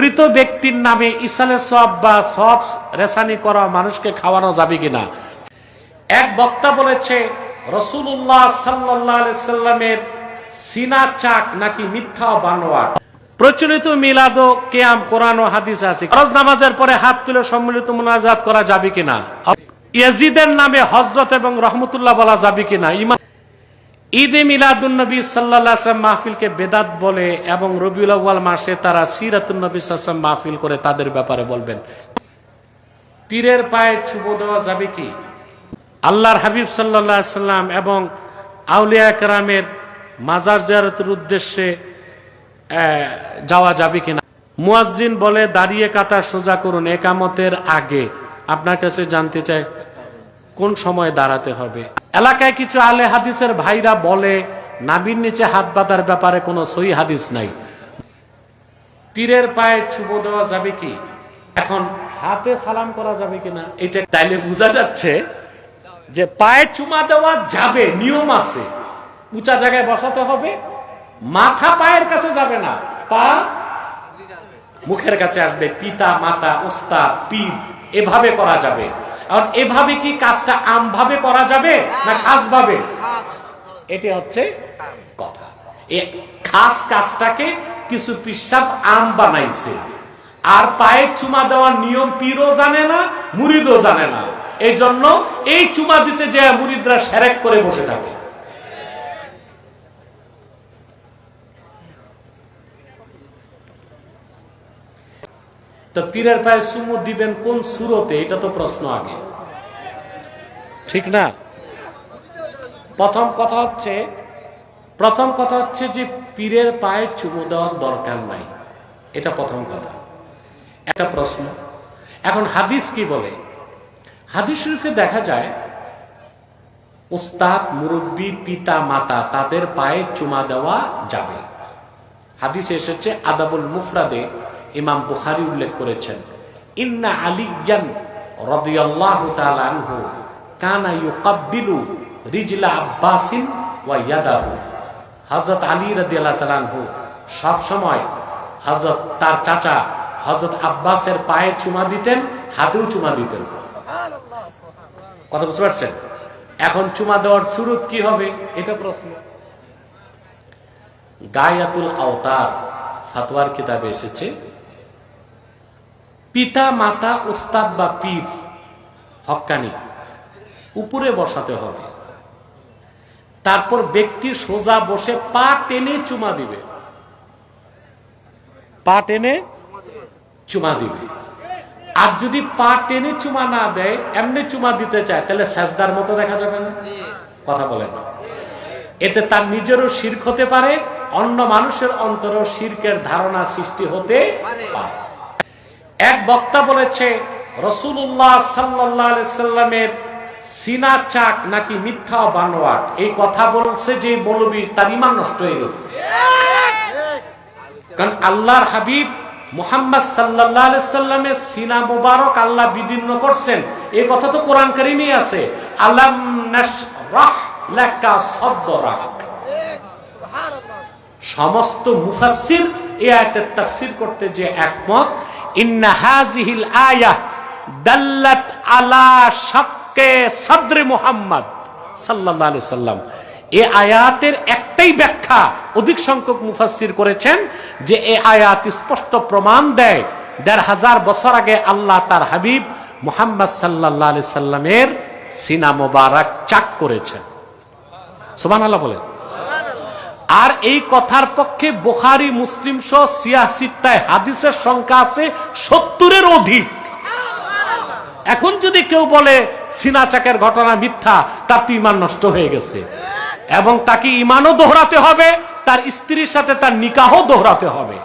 মৃত ব্যক্তির নামে ইসালে সব বা সব রেসানি করা মানুষকে খাওয়ানো যাবে কিনা? এক বক্তা বলেছে রসুল্লাহ সাল্লামের সিনা চাক নাকি মিথ্যা ও বানোয়াট? প্রচলিত মিলাদ কেয়াম, কোরআন ও হাদিস আছে। ফরজ নামাজের পরে হাত তুলে সম্মিলিত মোনাজাত করা যাবে কিনা? ইয়াজিদের নামে হজরত এবং রহমতুল্লাহ বলা যাবে কিনা? ইমান ঈদে মিলাদুন নবী সাল্লাহ মাহফিলকে বেদাত বলে এবং রবিউল আউ্বাল মাসে তারা সিরাতুন নবী সাল্লাম মাহফিল করে তাদের ব্যাপারে বলবেন। পীরের পায়ে চুবো দেওয়া যাবে কি? আল্লাহর হাবিব সাল্লাহ সাল্লাম এবং আউলিয়া একরামের মাজার জিয়ারতের উদ্দেশ্যে যাওয়া যাবে কিনা? মুয়াজ্জিন বলে, দাঁড়িয়ে কাতা সোজা করুন, একামতের আগে। আপনার কাছে জানতে চাই, কোন সময় দাঁড়াতে হবে? এলাকায় কিছু আলে হাদিসের ভাইরা বলে, নাবির নিচে হাত বাঁধার ব্যাপারে কোনো সই হাদিস নাই। পীরের পায়ে চুবো দেওয়া যাবে কি? এখন হাতে সালাম করা যাবে কিনা, এটা তাইলে বোঝা যাচ্ছে যে পায়ে চুমা দেওয়া যাবে, নিয়ম আছে। উঁচা জায়গায় বসাতে হবে, মাথা পায়ের কাছে যাবে না, পা মুখের কাছে আসবে, পিতা, মাতা ওস্তা পীর, এভাবে করা যাবে। আর এভাবে কি কাজটা আমভাবে করা যাবে না খাস। ভাবে এটি হচ্ছে কথা। খাস কাজটাকে কিছু পিসাব আম বানাইছে। আর পায়ে চুমা দেওয়ার নিয়ম পীরও জানে না মুরিদও জানে না। এই জন্য এই চুমা দিতে যে মুরিদরা সেরেক করে বসে থাকে। তো পীরের পায়ে চুমু দিবেন কোন সুরতে এটা তো প্রশ্ন আগে। ঠিক না? প্রথম কথা হচ্ছে প্রথম কথা হচ্ছে যে পীরের পায়ে চুমু দেওয়ার দরকার নাই। এটা প্রথম কথা। একটা প্রশ্ন। এখন হাদিস কি বলে? হাদিস শরীফে দেখা যায় উস্তাদ মুরব্বী পিতা মাতা তাদের পায়ে চুমা দেওয়া যাবে। হাদিসে এসেছে আদাবুল মুফরাদে ইমাম বুখারি উল্লেখ করেছেন, ইন্না আলিয়ান রাদিয়াল্লাহু তাআলা আনহু কানা ইউকাব্বিলু রিজলা আব্বাসিন ওয়া ইয়াদাহু। হযরত আলী রাদিয়াল্লাহু তাআলা আনহু সব সময় হযরত তার চাচা হযরত আব্বাসের পায়ে চুমা দিতেন হাতেও চুমা দিতেন। কথা বুঝতে পারছেন? এখন চুমা দেওয়ার সুরত কি হবে? এটা প্রশ্ন। গায়াতুল আওতার ফাতোয়ার কিতাবে এসেছে পিতা, মাতা, ওস্তাদ বা পীর হক্কানি উপরে বসাতে হবে। তারপর ব্যক্তি সোজা বসে পা টেনে চুমা দিবে। পা টেনে চুমা দিবে। আর যদি পা টেনে চুমা না দেয়, এমনি চুমা দিতে চায়, তাহলে সাজদার মতো দেখা যাবে না? কথা বলে না। এতে তার নিজেরও শির্ক হতে পারে, অন্য মানুষের অন্তরেও শির্কের ধারণা সৃষ্টি হতে পারে। এক বক্তা বলেছে রসুল্লাহ সাল্লাহ সাল্লামের সিনা চাক নাকি মিথ্যা বানোয়াট? এই কথা বলছে যে মৌলবীর তার ইমান নষ্ট হয়ে গেছে। কারণ আল্লাহর হাবিব মুহাম্মদ সাল্লাহ সাল্লামের সিনা মুবারক আল্লাহ বিদীর্ণ করছেন। এই কথা তো কোরআন কারিমে আছে। আল্লাহ সমস্ত মুফাসসির এ আয়াতের তাফসীর করতে যে একমত ইন্না আয়াহ দাল্লাত আলা সাদরে এই আয়াতের একটাই ব্যাখ্যা অধিক সংখ্যক মুফাসসির করেছেন যে এই আয়াত স্পষ্ট প্রমাণ দেয় দেড় হাজার বছর আগে আল্লাহ তার হাবিব মুহাম্মদ সাল্লাল্লাহু আলাইহি সাল্লামের সিনা মোবারক চাক করেছেন। বলেন। আর এই কথার পক্ষে বোখারি, মুসলিম সহ সিয়াসিত্তায় হাদিসের সংখ্যা আছে সত্তরের অধিক। এখন যদি কেউ বলে, সিনা চাকের ঘটনা মিথ্যা, তার তো ইমান নষ্ট হয়ে গেছে। এবং তাকে ইমানও দোহরাতে হবে, তার স্ত্রীর সাথে তার নিকাহও দোহরাতে হবে।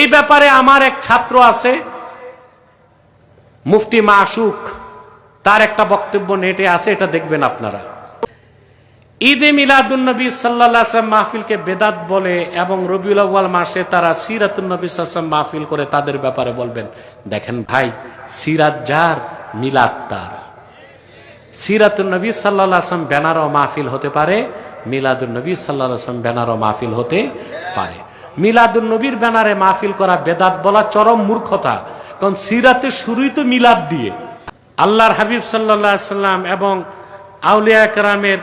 এই ব্যাপারে আমার এক ছাত্র আছে, মুফতি মাসুক, তার একটা বক্তব্য নেটে আছে, এটা দেখবেন আপনারা। ঈদে মিলাদুন্নবী সাল্লাহ মাহফিলকে বেদাত বলে এবং রবিউল আউ্বাল মাসে তারা সিরাতুন্নবী সাল্লাম মাহফিল করে তাদের ব্যাপারে বলবেন, দেখেন ভাই, সিরাত যার, মিলাদ তার। সিরাতুন্নবী সাল্লাহ আসলাম ব্যানার ও মাহফিল হতে পারে মিলাদুন্নবী সাল্লাহ আসলাম ব্যানার ও মাহফিল হতে পারে। মিলাদুল নবীর ব্যানারে মাহফিল করা বেদাত বলা চরম মূর্খতা, কারণ সিরাতে শুরুই তো মিলাদ দিয়ে। আল্লাহর হাবিব সাল্লাহ সাল্লাম এবং আউলিয়া কেরামের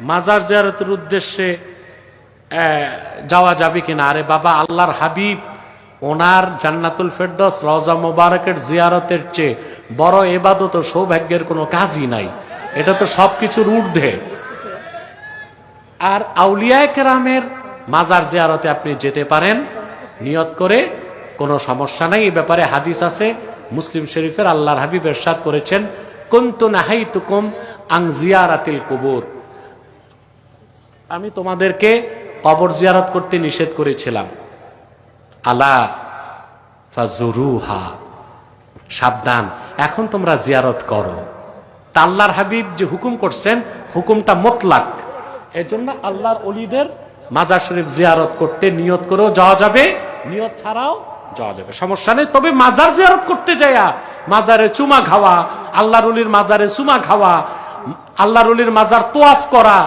মাজার জিয়ারতের উদ্দেশ্যে যাওয়া যাবে কিনা? আরে বাবা, আল্লাহর হাবিব ওনার জান্নাতুল ফেরদৌস রজা মোবারকের জিয়ারতের চেয়ে বড় এবাদত সৌভাগ্যের কোনো কাজই নাই। এটা তো সবকিছুর ঊর্ধ্বে। আর আউলিয়ায় কেরামের মাজার জিয়ারতে আপনি যেতে পারেন, নিয়ত করে কোনো সমস্যা নাই। এ ব্যাপারে হাদিস আছে, মুসলিম শরীফের আল্লাহর হাবিব এরশাদ করেছেন, কুন্তু নাহাইতুকুম আং জিয়ারাতিল কুবুর। আমি তোমাদেরকে কবর জিয়ারত করতে নিষেধ করেছিলাম। আলা ফাজুরুহা। সাবধান, এখন তোমরা জিয়ারত করো। তা আল্লাহর হাবিব যে হুকুম করছেন, হুকুমটা মোতলাক। এজন্য আল্লাহর অলিদের মাজার শরীফ জিয়ারত করতে নিয়ত করেও যাওয়া যাবে, নিয়ত ছাড়াও যাওয়া যাবে। সমস্যা নেই, তবে মাজার জিয়ারত করতে যাইয়া, মাজারে চুমা খাওয়া, আল্লাহর মাজারে চুমা খাওয়া, আল্লাহর মাজার তোয়াফ করা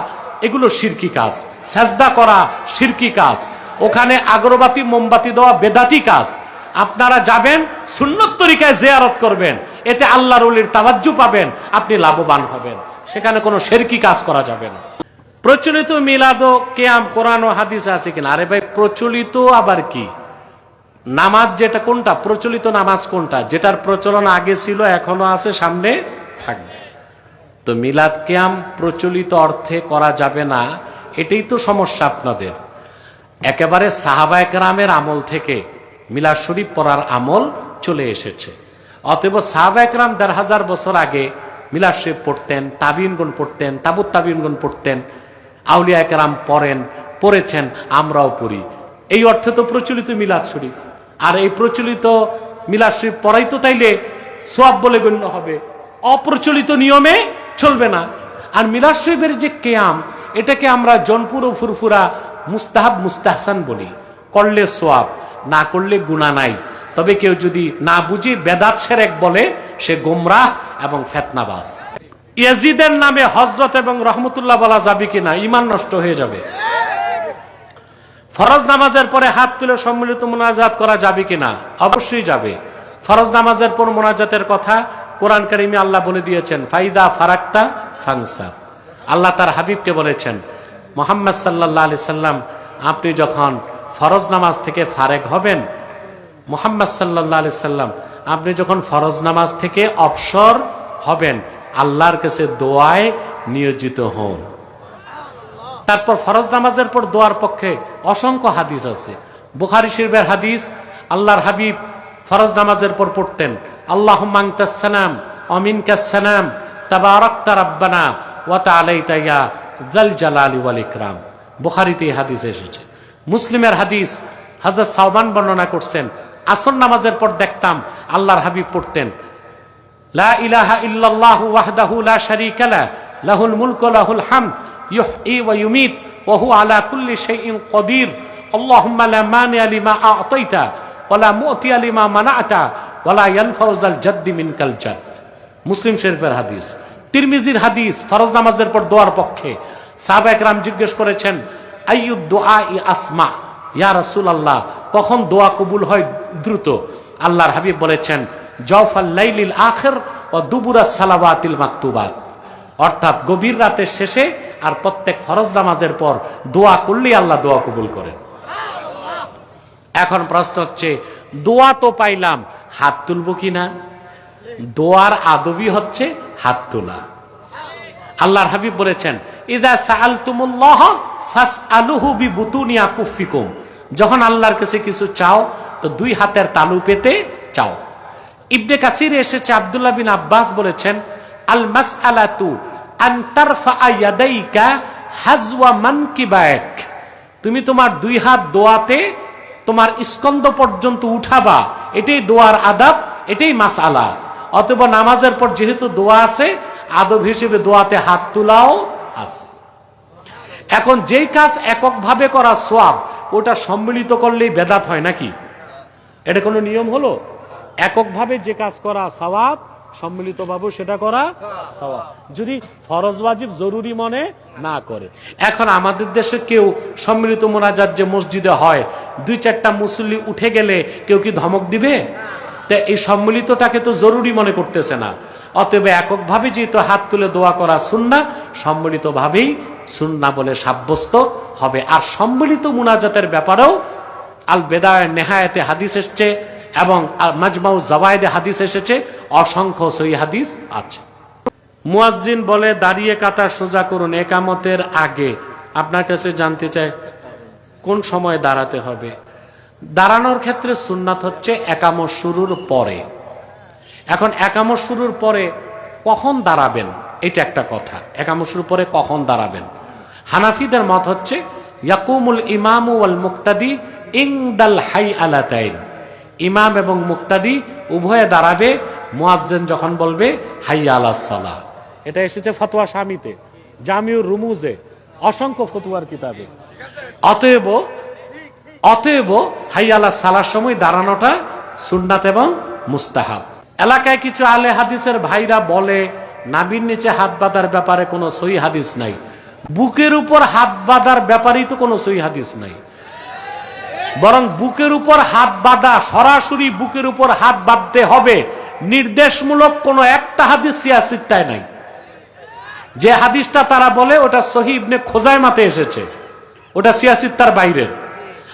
এগুলো শিরকি কাজ। সাজদা করা শিরকি কাজ। ওখানে আগরবাতি, মোমবাতি দেওয়া বেদাতি কাজ। আপনারা যাবেন, সুন্নত তরিকায় জেয়ারত করবেন। এতে আল্লাহর অলির তাবাজ্জু পাবেন, আপনি লাভবান হবেন। সেখানে কোনো শেরকি কাজ করা যাবে না। প্রচলিত মিলাদ কেয়াম, কোরআন হাদিস আছে কিনা? আরে ভাই, প্রচলিত আবার কি? নামাজ যেটা কোনটা? প্রচলিত নামাজ কোনটা? যেটার প্রচলন আগে ছিল এখনও আছে, সামনে থাকবে। তো মিলাদ কেয়াম প্রচলিত অর্থে করা যাবে না, এটাই তো সমস্যা আপনাদের। একেবারে সাহাবা একরামের আমল থেকে মিলাদ শরীফ পড়ার আমল চলে এসেছে। অতএব সাহাবা একরাম দেড় হাজার বছর আগে মিলাদ শরীফ পড়তেন তাবিনগুন পড়তেন, তাবুত তাবিনগুন পড়তেন, আউলিয়া একরাম পড়েন, পড়েছেন, আমরাও পড়ি। এই অর্থে তো প্রচলিত মিলাদ শরীফ। আর এই প্রচলিত মিলাদ শরীফ পড়াই তো তাইলে সোয়াব বলে গণ্য হবে। অপ্রচলিত নিয়মে চলবে না। আর মিলাদ শরীফের যে কেয়াম, এটাকে আমরা জনপুর ও ফুরফুরা মুস্তাহাব মুস্তাহসান বলি। করলে সোয়াব, না করলে গুণা নাই। তবে কেউ যদি না বুঝি বেদাত সেরেক বলে, সে গোমরাহ এবং ফেতনাবাজ। ইয়াজিদের নামে হজরত এবং রহমতুল্লাহ বলা যাবে কিনা ইমান নষ্ট হয়ে যাবে। ফরজ নামাজের পরে হাত তুলে সম্মিলিত মোনাজাত করা যাবে কিনা? অবশ্যই যাবে। ফরজ নামাজের পর মোনাজাতের কথা কোরআন কারিমে আল্লাহ বলে দিয়েছেন, ফাইদা ফারাক্তা ফাংসা আল্লাহ তার হাবিবকে বলেছেন, মোহাম্মদ সাল্লাহ আলি সাল্লাম, আপনি যখন ফরজ নামাজ থেকে ফারেক হবেন, মোহাম্মদ সাল্লাহ আলি সাল্লাম, আপনি যখন ফরজ নামাজ থেকে অবসর হবেন, আল্লাহর কাছে দোয়ায় নিয়োজিত হন। তারপর ফরজ নামাজের পর দোয়ার পক্ষে অসংখ্য হাদিস আছে। বুখারি শরীফের হাদিস, আল্লাহর হাবিব ফরজ নামাজের পর পড়তেন। আল্লাহ মাংতাসানাম অমিন কাসানাম তাবারকতা রাব্বানা ওয়াতা জালালি ওয়াল ইকরাম। বুখারীতে হাদিস এসেছে। মুসলিমের হাদিস হাজরত সাওবান বর্ণনা করছেন, আসর নামাজের পর দেখতাম আল্লাহর হাবিব পড়তেন, লা ইলাহা ইল্লাল্লাহু লা শারীকা লা, লাহুল মুলকু লাহুল হামদ, ইউহয়ি ওয়া আলা কুল্লি শাইইন কদির, আল্লাহুম্মা লা মানিয়া লিমা আ'তাইতা, ওয়া লা মু'তিয়া লিমা মুসলিম শরীফের হাদিস। তিরমিজির হাদিস, ফরজ নামাজের পর দোয়ার পক্ষে। জিজ্ঞেস করেছেন আসমা? ইয়া রাসূলুল্লাহ, কখন দোয়া কবুল হয় দ্রুত? আল্লাহর হাবিব বলেছেন আখির ও দুবুরা সালাওয়াতিল মাকতুবাত। অর্থাৎ গভীর রাতের শেষে আর প্রত্যেক ফরজ নামাজের পর দোয়া করলেই আল্লাহ দোয়া কবুল করেন। এখন প্রশ্ন হচ্ছে, দোয়া তো পাইলাম হাত তুলবো কিনা? দোয়ার আদবি হচ্ছে হাত তোলা। আল্লাহর হাবিব বলেছেন, ইদা সাআল তুমুল্লাহ ফাস আলুহু বি বুতুনিয়া কুফিকুম যখন আল্লাহর কাছে কিছু চাও, তো দুই হাতের তালু পেতে চাও। ইবনে কাসির এসেছে আব্দুল্লাহ বিন আব্বাস বলেছেন, আল মাস আলাতু তুমি তোমার দুই হাত দোয়াতে তোমার স্কন্দ পর্যন্ত উঠাবা, এটাই দোয়ার আদাব, এটাই মাস আলা অতএব নামাজের পর যেহেতু দোয়া আছে, আদব হিসেবে দোয়াতে হাত তোলাও আছে। এখন যেই কাজ এককভাবে করা সোয়াব ওটা সম্মিলিত করলেই বেদাত হয় নাকি? এটা কোনো নিয়ম হলো? এককভাবে যে কাজ করা সওয়াব সম্মিলিত ভাবে সেটা করা। যদি ফরজ ওয়াজিব জরুরি মনে না করে। এখন আমাদের দেশে কেউ সম্মিলিত মোনাজাত যে মসজিদে হয়, দুই চারটা মুসল্লি উঠে গেলে কেউ কি ধমক দিবে? তা এই সম্মিলিতটাকে তো জরুরি মনে করতেছে না। অতএব এককভাবে যেহেতু হাত তুলে দোয়া করা সুন্না, সম্মিলিতভাবেই সুন্না বলে সাব্যস্ত হবে। আর সম্মিলিত মুনাজাতের ব্যাপারেও আল বেদায় নেহায়েতে হাদিস এসছে এবং মাজমাউ জবায়েদে হাদিস এসেছে। অসংখ্য সই হাদিস আছে। মুয়াজ্জিন বলে, দাঁড়িয়ে কাতা সোজা করুন, একামতের আগে। আপনার কাছে জানতে চাই, কোন সময় দাঁড়াতে হবে? দাঁড়ানোর ক্ষেত্রে সুন্নাত হচ্ছে একামত শুরুর পরে। এখন একামত শুরুর পরে কখন দাঁড়াবেন? এটা একটা কথা। একামত শুরুর পরে কখন দাঁড়াবেন? হানাফিদের মত হচ্ছে, ইয়াকুমুল ইমামু ওয়াল মুক্তাদি ইংদাল হাই আলাতাইন ইমাম এবং মুক্তাদি উভয়ে দাঁড়াবে মুয়াজ্জেন যখন বলবে হাই আলা সালাহ। এটা এসেছে ফতোয়া স্বামীতে জামিউর রুমুজে অসংখ্য ফতুয়ার কিতাবে। অতএব অতএব হাইয়ালা সালার সময় দাঁড়ানোটা সুন্নাত এবং মুস্তাহাব। এলাকায় কিছু আলে হাদিসের ভাইরা বলে নাবির নিচে হাত বাঁধার ব্যাপারে কোনো সই হাদিস নাই। বুকের উপর হাত বাঁধার ব্যাপারেই তো কোনো সই হাদিস নাই। বরং বুকের উপর হাত বাঁধা সরাসরি বুকের উপর হাত বাঁধতে হবে। নির্দেশমূলক কোন একটা হাদিস সিয়াসিকটায় নাই। যে হাদিসটা তারা বলে, ওটা সহি ইবনে খোজাই মাতে এসেছে। ওটা সিয়াসিত্তার বাইরে।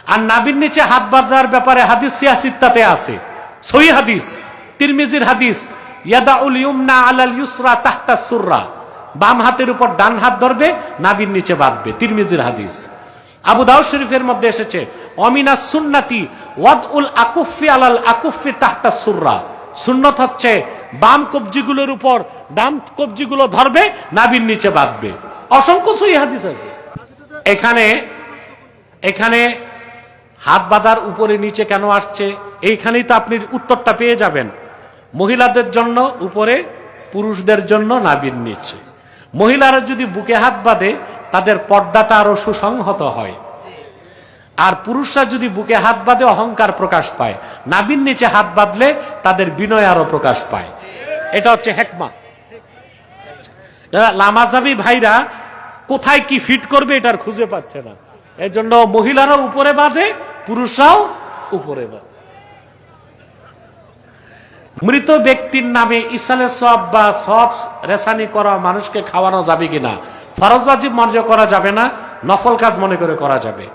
আর নাবির নিচে হাত বাঁধার ব্যাপারে হাদিস সিয়াসিত্তাতে আছে। সহি হাদিস, তিরমিজির হাদিস, ইয়াদাউল ইউমনা আলাল ইউসরা তাহতা সুররা। বাম হাতের উপর ডান হাত ধরবে, নাবির নিচে বাঁধবে, তিরমিজির হাদিস। আবু দাউদ শরীফের মধ্যে এসেছে, অমিনা সুন্নাতি ওয়াদ উল আকুফি আলাল আকুফি তাহতা সুররা। সুন্নত হচ্ছে, বাম কবজিগুলোর উপর, ডান কবজিগুলো ধরবে নাবির নিচে বাঁধবে। অসংখ্য সহি হাদিস আছে। এখানে এখানে হাত বাঁধার উপরে নিচে কেন আসছে? এইখানেই তো আপনি উত্তরটা পেয়ে যাবেন। মহিলাদের জন্য উপরে, পুরুষদের জন্য নাবির নিচে। মহিলারা যদি বুকে হাত বাঁধে, তাদের পর্দাটা আরও সুসংহত হয়। আর পুরুষরা যদি বুকে হাত বাঁধে, অহংকার প্রকাশ পায়। নাবির নিচে হাত বাঁধলে তাদের বিনয় আরও প্রকাশ পায়। এটা হচ্ছে হেকমা। লামাজাবি ভাইরা কোথায় কি ফিট করবে এটার খুঁজে পাচ্ছে না। এই জন্য মহিলারাও উপরে বাঁধে, পুরুষরাও উপরে বাঁধে। মৃত ব্যক্তির নামে ইসালে সব বা সব রেসানি করা মানুষকে খাওয়ানো যাবে কিনা? ফরজ বাজিব মনে করা যাবে না, নফল কাজ মনে করে করা যাবে।